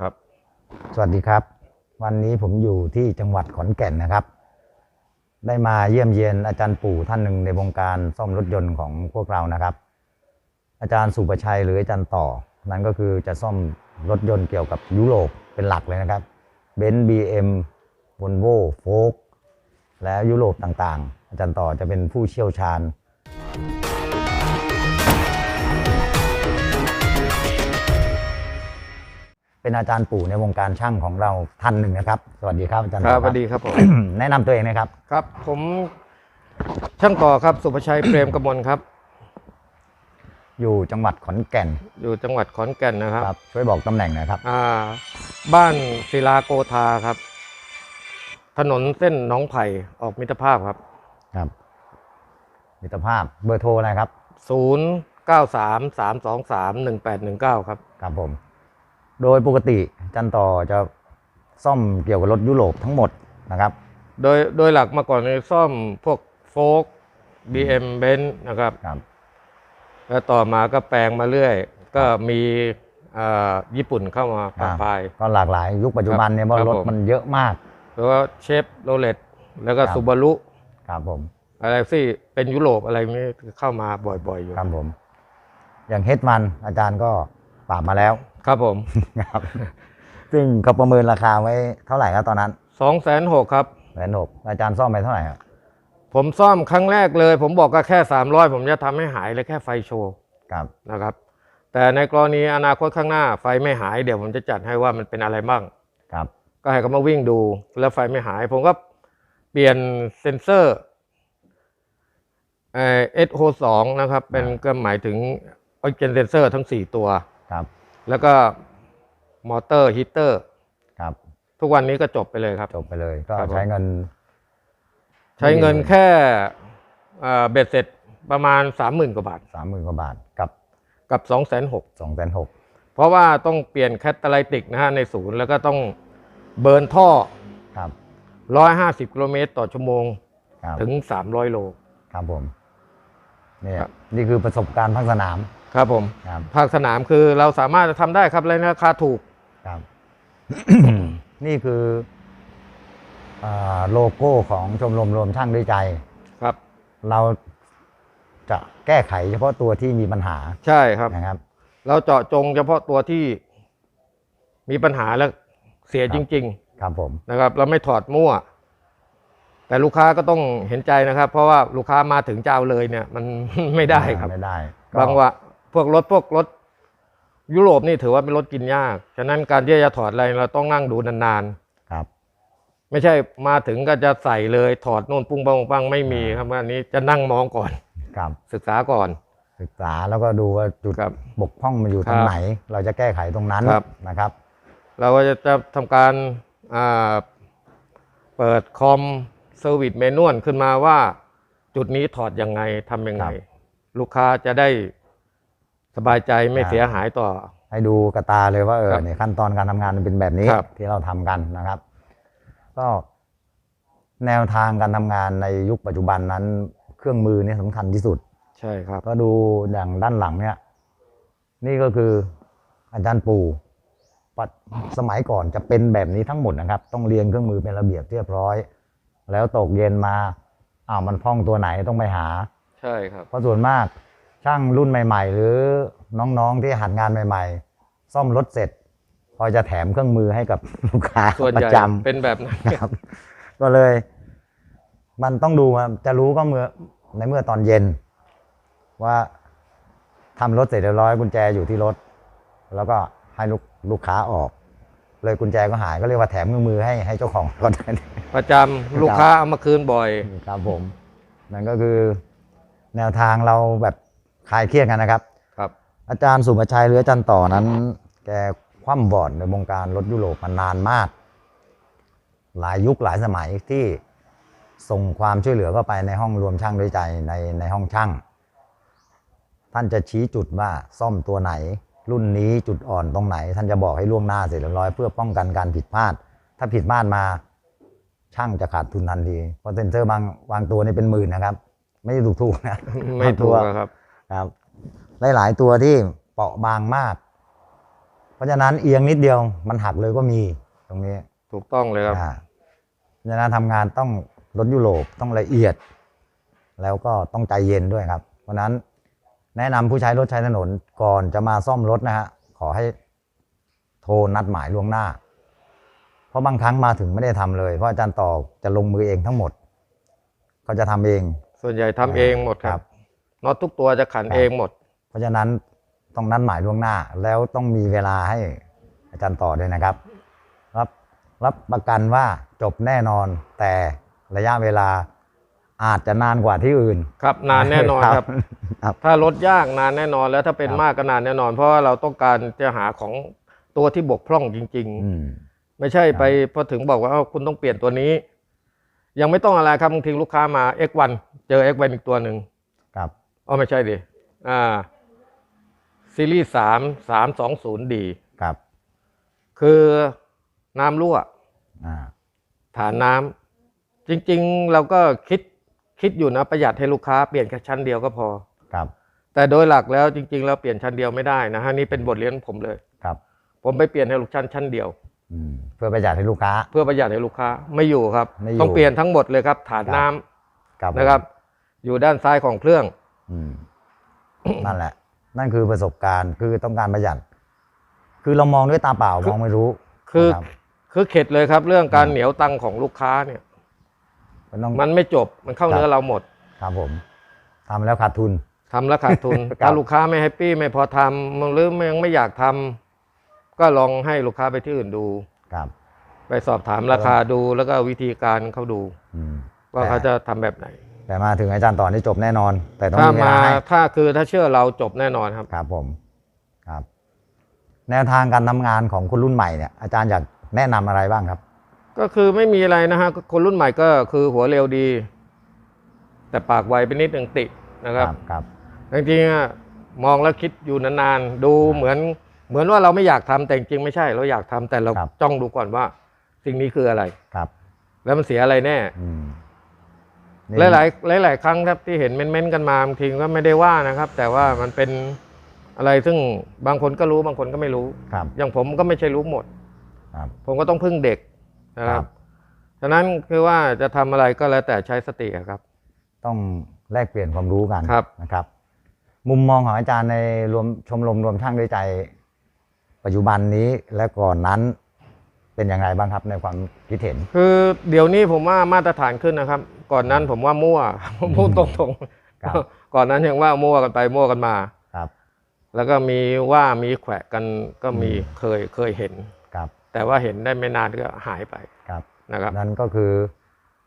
ครับ สวัสดีครับ วันนี้ผมอยู่ที่จังหวัดขอนแก่นนะครับ ได้มาเยี่ยมเยียนอาจารย์ปู่ท่านหนึ่งในวงการซ่อมรถยนต์ของพวกเรานะครับ อาจารย์สุประชัยหรืออาจารย์ต่อ นั่นก็คือจะซ่อมรถยนต์เกี่ยวกับยุโรปเป็นหลักเลยนะครับเบนซ์บีเอ็มวอลโว่โฟกและยุโรปต่างๆ อาจารย์ต่อจะเป็นผู้เชี่ยวชาญ เป็นอาจารย์ปู่ในวงการช่างของเราท่านหนึ่งนะครับ สวัสดีครับอาจารย์คต่รัอบสวัสดีครับผม แนะนำตัวเองนะครับ ครับ ผมช่างต่อครับ สุภชัย เปรมกมลครับ อยู่จังหวัดขอนแก่นอยู่จังหวัดขอนแก่นนะครับครับ ช่วยบอกตำแหน่งหนะครับ อ่าบ้านศิลาโกธาครับ ถนนเส้นหน้องไผ่ออกมิตรภาพครับ ครับ มิตรภาพเบอร์โทรอะไรครับ 0 9 3 3 2 3 1 8 1 9 ครับ ครับผม โดยปกติอาจันต่อจะซ่อมเกี่ยวกับรถยุโรปทั้งหมดนะครับโดยโดยหลักมาก่อนในซ่อมพวกโฟกบีเอ็มเบนนะครับครับ แล้วต่อมาก็แปลงมาเรื่อย ก็มีอ่าญี่ปุ่นเข้ามาปะปายก็หลากหลายยุคปัจจุบันเนี่ยเพราะครับรถผมมันเยอะมากแล้วก็เชฟโรเลตแล้วก็ครับซูบารุครับผมอะไรที่เป็นยุโรปอะไรนี้เข้ามาบ่อยๆอยู่ครับผม อย่างเฮดมันอาจารย์ก็ปราบมาแล้ว ครับผมครับซึ่งเขาประเมินราคาไว้เท่าไหร่ครับตอนนั้นสองแสนหกครับแสนหกอาจารย์ซ่อมไปเท่าไหร่ครับผมซ่อมครั้งแรกเลย ผมบอกก็แค่300ผมจะทำให้หายเลยแค่ไฟโชว์ครับนะครับ แต่ในกรณีอนาคตข้างหน้าไฟไม่หายเดี๋ยวผมจะจัดให้ว่ามันเป็นอะไรบ้างครับ ก็ให้เขามาวิ่งดูแล้วไฟไม่หาย ผมก็เปลี่ยนเซนเซอร์เอ่อโฮสองนะครับ เป็นก็หมายถึงออกเจนเซนเซอร์ทั้ง4ตัวครับ แล้วก็มอเตอร์ฮีเตอร์ ครับ ทุกวันนี้ก็จบไปเลยครับ จบไปเลย ก็ครับผม ใช้เงิน ใช้เงินแค่เอ่อเบ็ดเสร็จประมาณ 30,000กว่าบาทสามหมื่นกว่าบาทกับกับ 2 6 0 0 0สองแสนหกเพราะว่าต้องเปลี่ยนแคตตาไลติกนะฮะในศูนย์ แล้วก็ต้องเบิร์นท่อครับ150 กิโลเมตรต่อชั่วโมงครับถึง 300 โล ครับผมเนี่ยครับ นี่คือประสบการณ์ภาคสนาม ครับผม ครับภาคสนามคือเราสามารถจะทำได้ครับในราคาถูก ครับ นี่คืออาโลโก้ของชมรมรวมช่างด้วยใจ ครับ เราจะแก้ไขเฉพาะตัวที่มีปัญหาใช่ครับ นะครับ เราเจาะจงเฉพาะตัวที่มีปัญหาและเสียครับ จริงๆครับผมนะครับ เราไม่ถอดมั่ว แต่ลูกค้าก็ต้องเห็นใจนะครับ เพราะว่าลูกค้ามาถึงเจ้าเลยเนี่ย มัน ไม่ได้ครับ ไม่ได้ก็บางว่า พวกรถพวกรถยุโรปนี่ถือว่าเป็นรถกินยาก ฉะนั้นการที่จะถอดอะไรเราต้องนั่งดูนานครับๆไม่ใช่มาถึงก็จะใส่เลยถอดโน่นปุ้งปังปุ้งปังไม่มีครับอันนี้จะนั่งมองก่อน ครับ ศึกษาก่อน ศึกษาแล้วก็ดูว่าจุดครับบกพร่องมันอยู่ตรงครับไหน เราจะแก้ไขตรงนั้นครับนะครับ เราก็จะจะทำการอ่าเปิดคอมเซอร์วิสเมนวลขึ้นมาว่าจุดนี้ถอดยังไงทำยังไงครับลูกค้าจะได้ สบายใจไม่ครับเสียหายต่อ ให้ดูกระตาเลยว่าเออครับเนี่ยขั้นตอนการทำงานมันเป็นแบบนี้ครับที่เราทำกันนะครับ ก็แนวทางการทำงานในยุคปัจจุบันนั้น เครื่องมือนี่สำคัญที่สุด ใช่ครับ ก็ดูอย่างด้านหลังเนี่ย นี่ก็คืออาจารย์ปู่ปัจสมัยก่อนจะเป็นแบบนี้ทั้งหมดนะครับ ต้องเรียงเครื่องมือเป็นระเบียบเรียบร้อย แล้วตกเย็นมาอ้าวมันพร่องตัวไหนต้องไปหา ใช่ครับ เพราะส่วนมาก ช่างรุ่นใหม่ ๆ หรือน้องๆที่หัดงานใหม่ ๆ ซ่อมรถเสร็จ พอจะแถมเครื่องมือให้กับลูกค้าส่วนปใหญ่ระจำเป็นแบบนั้นครับ ก็เลย มันต้องดูว่าจะรู้ก็เมื่อในเมื่อตอนเย็น ว่าทำรถเสร็จเรียบร้อยกุญแจอยู่ที่รถ แล้วก็ให้ลูกลูกค้าออก เลยกุญแจก็หายก็เรียกว่าแถมเครื่องมือให้ให้เจ้าของรถ ประจำลูกค้าเอามาคืนบ่อย ครับผม นั่นก็คือแนวทางเราแบบ คลายเครียดกันนะครับ ครับ อาจารย์สุภชัยหรืออาจารย์ต่อนั้น แกคว่ำบอดในวงการรถยุโรปมานานมาก หลายยุคหลายสมัยที่ส่งความช่วยเหลือเข้าไปในห้องรวมช่างด้วยใจในในห้องช่าง ท่านจะชี้จุดว่าซ่อมตัวไหน รุ่นนี้จุดอ่อนตรงไหน ท่านจะบอกให้ล่วงหน้าเสร็จเรียบร้อยเพื่อป้องกันการผิดพลาด ถ้าผิดพลาดมาช่างจะขาดทุนทันทีเพราะเซนเซอร์บางวางตัวนี่เป็นหมื่นนะครับ ไม่ได้ถูกๆนะไม่ถูกบางตัวอะครับ ครับหลายๆตัวที่เปราะบางมาก เพราะฉะนั้นเอียงนิดเดียวมันหักเลยก็มีตรงนี้ถูกต้องเลยครับอ่าเพราะฉะนั้นทำงานต้องรถยุโรปต้องละเอียด แล้วก็ต้องใจเย็นด้วยครับ เพราะฉะนั้นแนะนำผู้ใช้รถใช้ถนนก่อนจะมาซ่อมรถนะฮะขอให้โทรนัดหมายล่วงหน้า เพราะบางครั้งมาถึงไม่ได้ทำเลย เพราะอาจารย์ต่อจะลงมือเองทั้งหมด เขาจะทำเอง ส่วนใหญ่ทำเองหมดคครัรับบ น็อตทุกตัวจะขันครับเองหมด เพราะฉะนั้นต้องนัดหมายล่วงหน้าแล้วต้องมีเวลาให้อาจารย์ต่อด้วยนะครับ รับรับประกันว่าจบแน่นอนแต่ระยะเวลาอาจจะนานกว่าที่อื่น ครับนานแน่นอนครับครับถ้ารถยากนานแน่นอนแล้วถ้าเป็นครับมากก็นานแน่นอน เพราะว่าเราต้องการจะหาของตัวที่บกพร่องจริงอืมๆไม่ใช่ไปพอถึงบอกว่าเอ้าคุณต้องเปลี่ยนตัวนี้ ยังไม่ต้องอะไรครับบางทีลูกค้ามา X1 เจอ X1 อีกตัวหนึ่งครับ อ๋อไม่ใช่ดิอ่าซีรีส์สามสามสองศูนย์ดีครับ คือน้ำรั่วอ่าฐานน้ำจริง ๆ เราก็คิดคิดอยู่นะประหยัดให้ลูกค้าเปลี่ยนแค่ชั้นเดียวก็พอ ครับ แต่โดยหลักแล้วจริง ๆ เราเปลี่ยนชั้นเดียวไม่ได้นะฮะนี่เป็นบทเรียนของผมเลย ครับ ผมไปเปลี่ยนให้ลูกชั้นชั้นเดียว อืมเพื่อประหยัดให้ลูกค้า เพื่อประหยัดให้ลูกค้าไม่อยู่ครับ ไม่อยู่ต้องเปลี่ยนทั้งหมดเลยครับ ฐานน้ำครับนะครับ อยู่ด้านซ้ายของเครื่องอืม นั่นแหละ นั่นคือประสบการณ์คือต้องการประหยัด คือเรามองด้วยตาเปล่ามองไม่รู้คือนะครับคือเข็ดเลยครับ เรื่องการอืมเหนียวตังค์ของลูกค้าเนี่ย มันต้อง มันไม่จบมันเข้าครับ เนื้อเราหมดครับผมทำแล้วขาดทุน ทำแล้วขาดทุน ครับ ถ้าลูกค้าไม่แฮปปี้ไม่พอทำหรือยังไม่อยากทำก็ลองให้ลูกค้าไปที่อื่นดู ครับ ไปสอบถามราคาดูแล้วก็วิธีการเขาดู อืมว่าแต่เขาจะทำแบบไหน แต่มาถึงอาจารย์ต่อนี่จบแน่นอน แต่ต้องถ้ามีเวมาลาให้ถ้าคือถ้าเชื่อเราจบแน่นอนครับ ครับผมครับ แนวทางการทำงานของคนรุ่นใหม่เนี่ยอาจารย์อยากแนะนำอะไรบ้างครับ ก็คือไม่มีอะไรนะฮะคนรุ่นใหม่ก็คือหัวเร็วดี แต่ปากไวไปนิดหนึ่งตินะครับครับ จริงๆอะมองแล้วคิดอยู่นานๆดูเหมือนเหมือนว่าเราไม่อยากทำแต่จริงๆไม่ใช่ เราอยากทำแต่เราครับ จ้องดูก่อนว่า สิ่งนี้คืออะไร ครับแล้วมันเสียอะไรแน่ อืม หลายหลายๆหลายๆครั้งครับที่เห็นเม้นๆกันมาบางทีก็ไม่ได้ว่านะครับ แต่ว่ามันเป็นอะไรซึ่งบางคนก็รู้บางคนก็ไม่รู้ครับอย่างผมก็ไม่ใช่รู้หมดครับผมก็ต้องพึ่งเด็กนะคครัรับบฉะนั้นคือว่าจะทำอะไรก็แล้วแต่ใช้สติอะครับ ต้องแลกเปลี่ยนความรู้กันครับนะครับ มุมมองของอาจารย์ในรวมชมรมรวมช่างด้วยใจ ปัจจุบันนี้และก่อนนั้น เป็นอย่างไรบ้างครับในความคิดเห็น คือเดี๋ยวนี้ผมว่ามาตรฐานขึ้นนะครับ ก่อนนั้นผมว่ามั่วผมพูดตรงครับ ๆ ก่อนนั้นยังว่ามั่วกันไปมั่วกันมา ครับ แล้วก็มีว่ามีแขวะกันก็มีอืมเคยเคยเห็น ครับแต่ว่าเห็นได้ไม่นานก็หายไปครับนะครับ นั่นก็คือ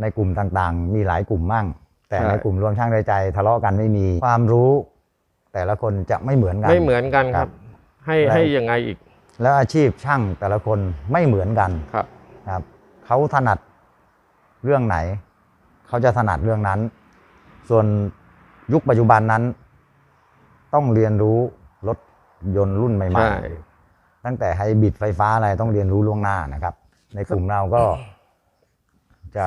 ในกลุ่มต่างๆ มีหลายกลุ่มมั่ง แต่ใช่ ในกลุ่มรวมช่างด้วยใจทะเลาะกันไม่มีความรู้ แต่ละคนจะไม่เหมือนกัน ไม่เหมือนกันคครัรับบให้แล้วให้ยังไงอีก แล้วอาชีพช่างแต่ละคนไม่เหมือนกันครับครับเขาถนัดเรื่องไหน เขาจะถนัดเรื่องนั้น ส่วนยุคปัจจุบันนั้น ต้องเรียนรู้รถยนต์รุ่นใหม่ใช่ๆตั้งแต่ไฮบริดไฟฟ้าอะไรต้องเรียนรู้ล่วงหน้านะครับ ในกลุ่มเราก็จะ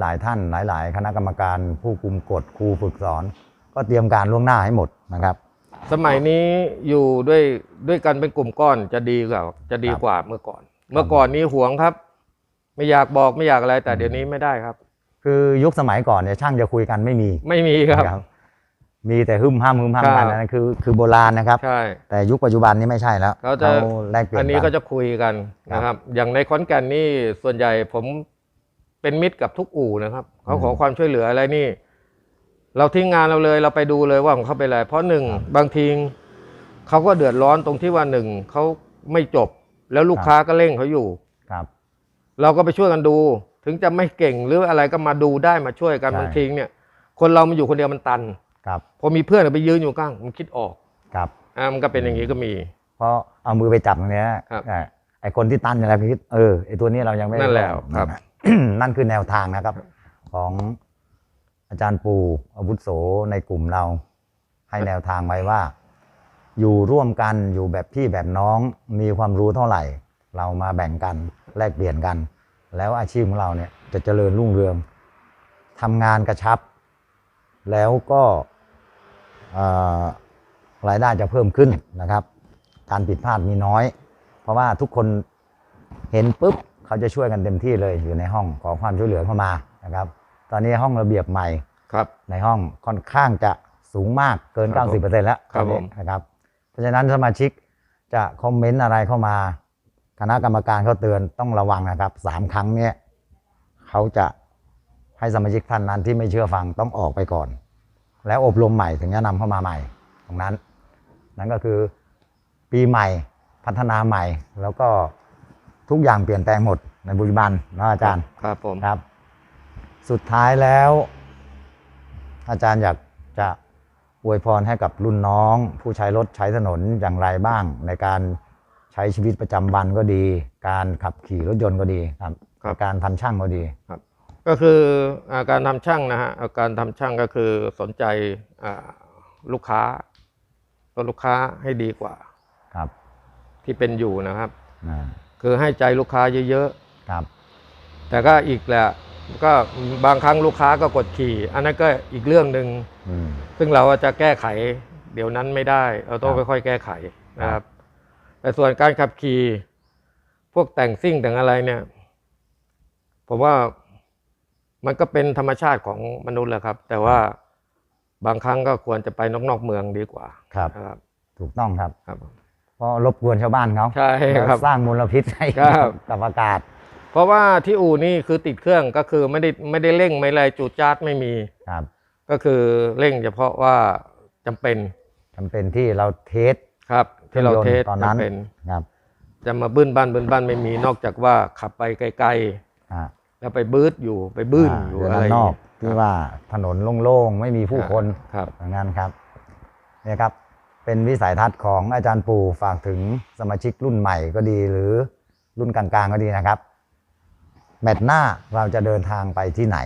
หลาย ๆ ท่านหลาย ๆ คณะกรรมการ ผู้คุมกฎครูฝึกสอน ก็เตรียมการล่วงหน้าให้หมดนะครับ สมัยนี้อยู่ด้วยด้วยกันเป็นกลุ่มก้อนจะดีกว่าจะดีกว่าเมื่อก่อน เมื่อก่อนนี้หวงครับ ไม่อยากบอกไม่อยากอะไร แต่เดี๋ยวนี้ไม่ได้ครับ คือยุคสมัยก่อนเนี่ยช่างจะคุยกันไม่มี ไม่มีครับนะครับมีแต่หึมห้ามหึมห้ามครักับนนะคือ คือโบราณนะครับใช่แต่ยุคปัจจุบันนี้ไม่ใช่แล้วเขาจะแลกเปลี่ยนอันนี้กัก็จะคุยกันครับนะครับ อย่างในขอนแก่นนี่ส่วนใหญ่ผมเป็นมิตรกับทุกอู่นะครับเขาขอความช่วยเหลืออะไรนี่ เราทิ้งงานเราเลยเราไปดูเลยว่าของเขาเป็นอะไรเพราะหนึ่งบางทีเขาก็เดือดร้อนตรงที่ว่าหนึ่งเขาไม่จบ แล้วลูกค้าก็เร่งเขาอยู่ครับ เราก็ไปช่วยกันดู ถึงจะไม่เก่งหรืออะไรก็มาดูได้มาช่วยกันใช่บางทีเนี่ย คนเรามันอยู่คนเดียวมันตันครับพอมีเพื่อนไปยืนอยู่ข้างมันคิดออกครับอ่ามันก็เป็นอย่างนี้ก็มี เพราะเอามือไปจับตรงเนี้ยครับอ่าไอคนที่ตั้นเนี่ยแหละคิดเออไอตัวนี้เรายังไม่นั่นแหละลองครับนั่นน่ะนั่นคือแนวทางนะครับ ของ อาจารย์ปูอาวุโสในกลุ่มเรา ให้แนวทางไว้ว่า อยู่ร่วมกันอยู่แบบพี่แบบน้องมีความรู้เท่าไหร่ เรามาแบ่งกันแลกเปลี่ยนกัน แล้วอาชีพของเราเนี่ยจะเจริญรุ่งเรืองทำงานกระชับ แล้วก็รายได้จะเพิ่มขึ้นนะครับ การผิดพลาดมีน้อย เพราะว่าทุกคนเห็นปุ๊บเขาจะช่วยกันเต็มที่เลยอยู่ในห้องขอความช่วยเหลือเข้ามานะครับ ตอนนี้ห้องระเบียบใหม่ครับในห้องค่อนข้างจะสูงมากเกินครับผม90%แล้วครับตอนนี้ผมนะครับ เพราะฉะนั้นสมาชิกจะคอมเมนต์อะไรเข้ามา คณะกรรมการเขาเตือนต้องระวังนะครับสามครั้งเนี้ยเขาจะให้สมาชิกท่านนั้นที่ไม่เชื่อฟังต้องออกไปก่อน แล้วอบรมใหม่ถึงจะนำเข้ามาใหม่ ตรงนั้น นั่นก็คือปีใหม่พัฒนาใหม่ แล้วก็ทุกอย่างเปลี่ยนแปลงหมดในบุรีบันนะอาจารย์ครับผมครับ สุดท้ายแล้ว อาจารย์อยากจะอวยพรให้กับรุ่นน้อง ผู้ใช้รถใช้ถนนอย่างไรบ้าง ในการใช้ชีวิตประจำวันก็ดี การขับขี่รถยนต์ก็ดีครับครับการทำช่างก็ดีก็คืออาการทำช่างนะฮะอาการทำช่างก็คือสนใจอ่าลูกค้าก็ลูกค้าให้ดีกว่าครับ ที่เป็นอยู่นะครับอ่าคือให้ใจลูกค้าเยอะครับๆแต่ก็อีกแหละ ก็บางครั้งลูกค้าก็กดขี่ อันนั้นก็อีกเรื่องหนึ่งอืม ซึ่งเราจะแก้ไข เดี๋ยวนั้นไม่ได้ เราต้องครับ ค่อยๆแก้ไขนะคครัรับบแต่ส่วนการขับขี่พวกแต่งซิ่งแต่งอะไรเนี่ย ผมว่ามันก็เป็นธรรมชาติของมนุษย์แหละครับ แต่ว่าบางครั้งก็ควรจะไปนอกๆเมืองดีกว่าครับ นะครับ ถูกต้องครับ ครับ เพราะรบกวนชาวบ้านเขาใช่ครับแล้วสร้างมลพิษให้ครับ กับอากาศ เพราะว่าที่อู่นี่คือติดเครื่องก็คือไม่ได้ไม่ได้เร่งไม่อะไรจูดจาดไม่มีครับก็คือเร่งเฉพาะว่าจำเป็นจำเป็นที่เราเทส ครับ ที่เราเทสตอนนั้น จำเป็น ครับจะมาบื้นบ้านบื้นบ้านไม่มีนอกจากว่าขับไปไกลอ่าๆ แล้วไปบืดอยู่ไปบื้นาอยู่เดินอะไรด้านนอกย่างที่เงี้ยว่าถนนโล่งๆ ไม่มีผู้คน ครับอย่างนั้นครับเนี่ยครับ เป็นวิสัยทัศน์ของอาจารย์ปู่ฝากถึงสมาชิกรุ่นใหม่ก็ดี หรือรุ่นกลางๆก็ดีนะครับ แมตช์หน้าเราจะเดินทางไปที่ไหน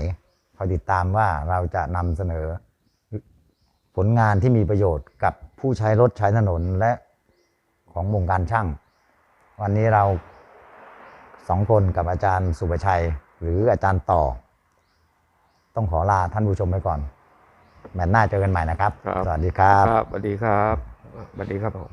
คอยติดตามว่าเราจะนำเสนอ ผลงานที่มีประโยชน์กับผู้ใช้รถใช้ถนนและของวงการช่าง วันนี้เราสองคนกับอาจารย์สุประชัย หรืออาจารย์ต่อ ต้องขอลาท่านผู้ชมไปก่อน แมตช์หน้าเจอกันใหม่นะครับ ครับ สวัสดีครับ ครับสวัสดีครับสวัสดีครับผม